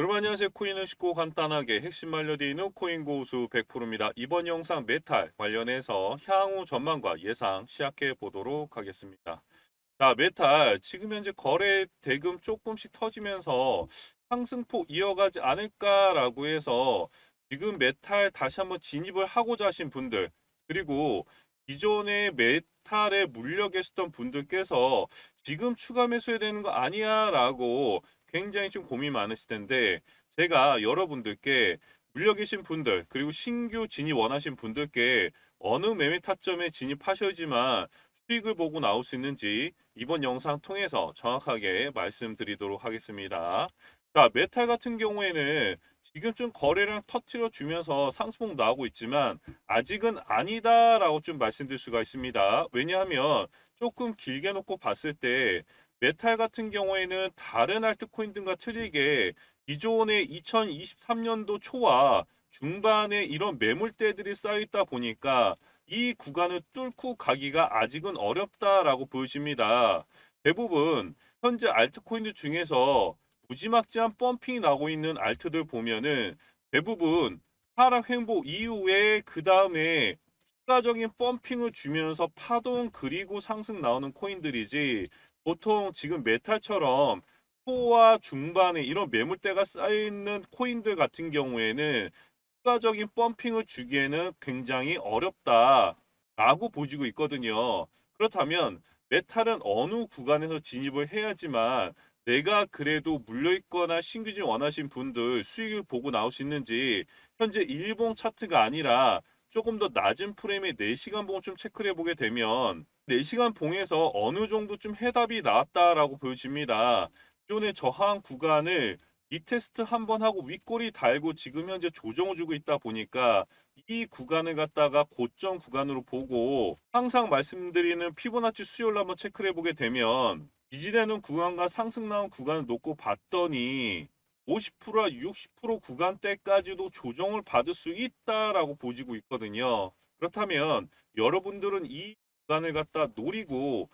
여러분 안녕하세요. 코인은 쉽고 간단하게 핵심 알려드리는 코인 고수 100%입니다. 이번 영상 메탈 관련해서 향후 전망과 예상 시작해 보도록 하겠습니다. 자, 메탈 지금 현재 거래 대금 조금씩 터지면서 상승폭 이어가지 않을까라고 해서 지금 메탈 다시 한번 진입을 하고자 하신 분들 그리고 기존의 메탈에 물려 계셨던 분들께서 지금 추가 매수해야 되는 거 아니야 라고 굉장히 좀 고민 많으실 텐데 제가 여러분들께 물려 계신 분들 그리고 신규 진입 원하신 분들께 어느 매매 타점에 진입하셔야지만 수익을 보고 나올 수 있는지 이번 영상 통해서 정확하게 말씀드리도록 하겠습니다. 자, 메탈 같은 경우에는 지금 좀 거래량 터트려 주면서 상승폭 나오고 있지만 아직은 아니다라고 좀 말씀드릴 수가 있습니다. 왜냐하면 조금 길게 놓고 봤을 때 메탈 같은 경우에는 다른 알트코인들과 틀리게 기존의 2023년도 초와 중반에 이런 매물대들이 쌓여있다 보니까 이 구간을 뚫고 가기가 아직은 어렵다라고 보여집니다. 대부분 현재 알트코인들 중에서 무지막지한 펌핑이 나고 있는 알트들 보면은 대부분 하락 횡보 이후에 그 다음에 추가적인 펌핑을 주면서 파동 그리고 상승 나오는 코인들이지 보통 지금 메탈처럼 초와 중반에 이런 매물대가 쌓여있는 코인들 같은 경우에는 추가적인 펌핑을 주기에는 굉장히 어렵다라고 보지고 있거든요. 그렇다면 메탈은 어느 구간에서 진입을 해야지만 내가 그래도 물려있거나 신규진 원하신 분들 수익을 보고 나올 수 있는지 현재 일봉 차트가 아니라 조금 더 낮은 프레임의 4시간 봉을 좀 체크를 해보게 되면 4시간 봉에서 어느 정도 좀 해답이 나왔다라고 보여집니다. 기존의 저항 구간을 리테스트 한 번 하고 윗꼬리 달고 지금 현재 조정을 주고 있다 보니까 이 구간을 갖다가 고점 구간으로 보고 항상 말씀드리는 피보나치 수요를 한번 체크를 해보게 되면 지지되는 구간과 상승 나온 구간을 놓고 봤더니 50%와 60% 구간대까지도 조정을 받을 수 있다라고 보지고 있거든요. 그렇다면 여러분들은 이 구간을 갖다 노리고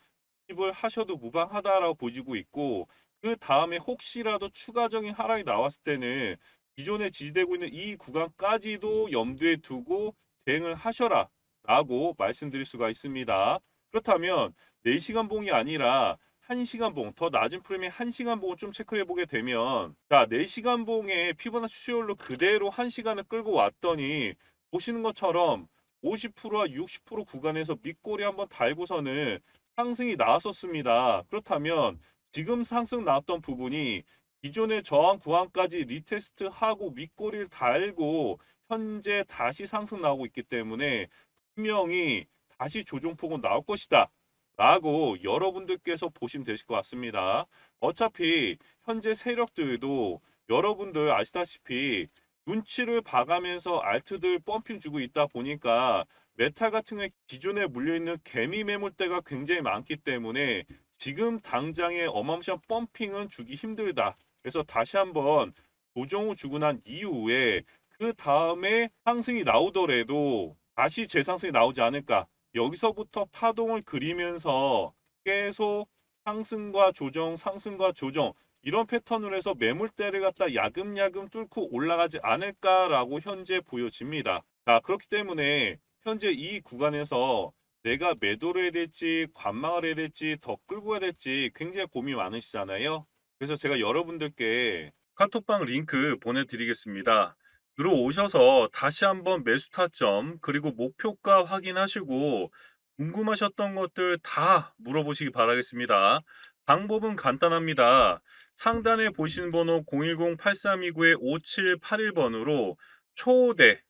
입을 하셔도 무방하다라고 보지고 있고 그 다음에 혹시라도 추가적인 하락이 나왔을 때는 기존에 지지되고 있는 이 구간까지도 염두에 두고 대응을 하셔라 라고 말씀드릴 수가 있습니다. 그렇다면 4시간 봉이 아니라 1시간 봉, 더 낮은 프레임의 1시간 봉을 좀 체크해 보게 되면 자, 4시간 봉의 피보나치 수요일로 그대로 1시간을 끌고 왔더니 보시는 것처럼 50%와 60% 구간에서 밑꼬리 한번 달고서는 상승이 나왔었습니다. 그렇다면 지금 상승 나왔던 부분이 기존의 저항 구간까지 리테스트하고 밑꼬리를 달고 현재 다시 상승 나오고 있기 때문에 분명히 다시 조정폭은 나올 것이다. 라고 여러분들께서 보시면 되실 것 같습니다. 어차피 현재 세력들도 여러분들 아시다시피 눈치를 봐가면서 알트들 펌핑 주고 있다 보니까 메탈 같은 경우에 기존에 물려있는 개미 매물대가 굉장히 많기 때문에 지금 당장의 어마무시한 펌핑은 주기 힘들다. 그래서 다시 한번 조정을 주고 난 이후에 그 다음에 상승이 나오더라도 다시 재상승이 나오지 않을까. 여기서부터 파동을 그리면서 계속 상승과 조정, 상승과 조정 이런 패턴으로 해서 매물대를 갖다 야금야금 뚫고 올라가지 않을까라고 현재 보여집니다. 자, 그렇기 때문에 현재 이 구간에서 내가 매도를 해야 될지 관망을 해야 될지 더 끌고 가야 될지 굉장히 고민이 많으시잖아요. 그래서 제가 여러분들께 카톡방 링크 보내드리겠습니다. 들어오셔서 다시 한번 매수 타점 그리고 목표가 확인하시고 궁금하셨던 것들 다 물어보시기 바라겠습니다. 방법은 간단합니다. 상단에 보시는 번호 010-8329-5781번으로 초대,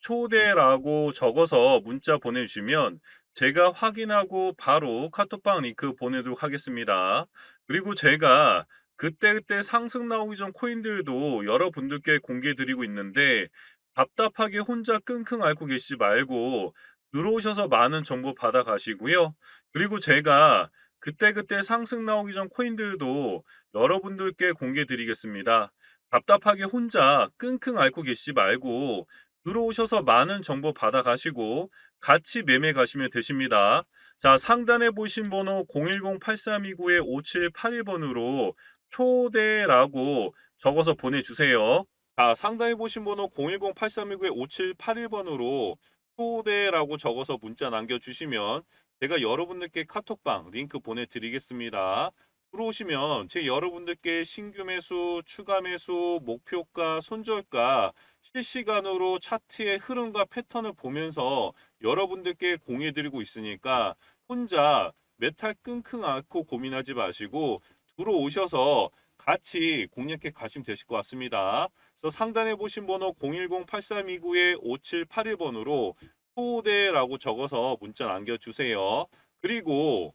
초대라고 적어서 문자 보내주시면 제가 확인하고 바로 카톡방 링크 보내도록 하겠습니다. 그리고 제가 그때그때 상승 나오기 전 코인들도 여러분들께 공개 드리고 있는데 답답하게 혼자 끙끙 앓고 계시지 말고 들어오셔서 많은 정보 받아 가시고요. 그리고 제가 그때그때 상승 나오기 전 코인들도 여러분들께 공개 드리겠습니다. 답답하게 혼자 끙끙 앓고 계시지 말고 들어오셔서 많은 정보 받아 가시고 같이 매매 가시면 되십니다. 자, 상단에 보신 번호 010-8329-5781번으로 초대라고 적어서 보내주세요. 자, 상단에 보신 번호 010-8329-5781번으로 초대라고 적어서 문자 남겨주시면 제가 여러분들께 카톡방 링크 보내드리겠습니다. 들어오시면 제 여러분들께 신규 매수, 추가 매수, 목표가, 손절가 실시간으로 차트의 흐름과 패턴을 보면서 여러분들께 공유해드리고 있으니까 혼자 메탈 끙끙 앓고 고민하지 마시고 들어오셔서 같이 공략해 가시면 되실 것 같습니다. 그래서 상단에 보신 번호 010-8329-5781번으로 초대라고 적어서 문자 남겨주세요. 그리고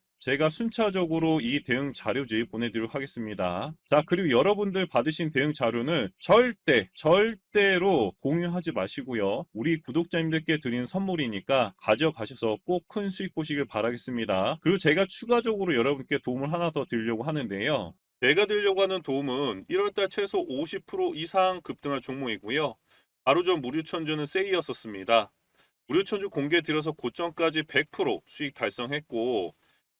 제가 순차적으로 이 대응 자료지 보내드리도록 하겠습니다. 자, 그리고 여러분들 받으신 대응 자료는 절대, 절대로 공유하지 마시고요. 우리 구독자님들께 드리는 선물이니까 가져가셔서 꼭 큰 수익 보시길 바라겠습니다. 그리고 제가 추가적으로 여러분께 도움을 하나 더 드리려고 하는데요. 제가 드리려고 하는 도움은 1월달 최소 50% 이상 급등할 종목이고요. 바로 전 무료천주는 세이였었습니다. 무료천주 공개 드려서 고점까지 100% 수익 달성했고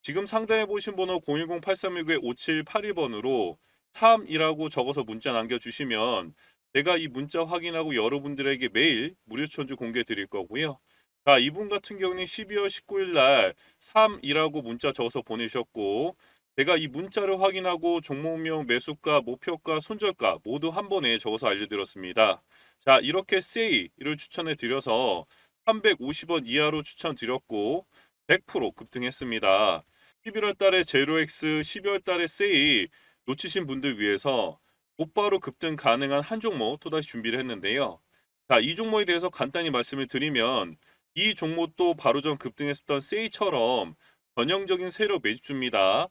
지금 상단에 보신 번호 010-8319-5782번으로 3이라고 적어서 문자 남겨주시면 제가 이 문자 확인하고 여러분들에게 매일 무료 천주 공개 드릴 거고요. 자, 이분 같은 경우는 12월 19일 날 3이라고 문자 적어서 보내셨고 제가 이 문자를 확인하고 종목명, 매수가, 목표가, 손절가 모두 한 번에 적어서 알려드렸습니다. 자, 이렇게 세이를 추천해 드려서 350원 이하로 추천드렸고 100% 급등했습니다. 11월 달에 제로엑스, 12월 달에 세이 놓치신 분들 위해서 곧바로 급등 가능한 한 종목 또다시 준비를 했는데요. 자, 이 종목에 대해서 간단히 말씀을 드리면 이 종목도 바로 전 급등했었던 세이처럼 전형적인 세력 매집주입니다.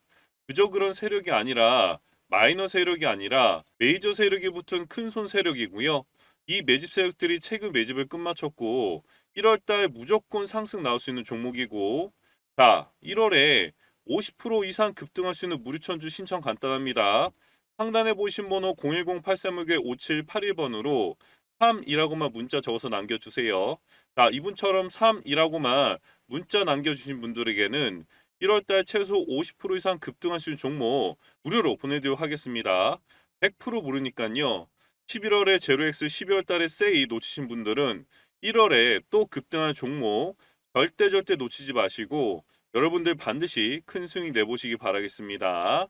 그저 그런 세력이 아니라 마이너 세력이 아니라 메이저 세력이 붙은 큰 손 세력이고요. 이 매집 세력들이 최근 매집을 끝마쳤고 1월 달 무조건 상승 나올 수 있는 종목이고 자, 1월에 50% 이상 급등할 수 있는 무료천주 신청 간단합니다. 상단에 보신 번호 010-8361-5781번으로 3이라고만 문자 적어서 남겨주세요. 자, 이분처럼 3이라고만 문자 남겨주신 분들에게는 1월달 최소 50% 이상 급등할 수 있는 종목 무료로 보내드리도록 하겠습니다. 100% 모르니까요. 11월에 제로엑스 12월달에 세이 놓치신 분들은 1월에 또 급등한 종목 절대 절대 놓치지 마시고 여러분들 반드시 큰 수익 내보시기 바라겠습니다.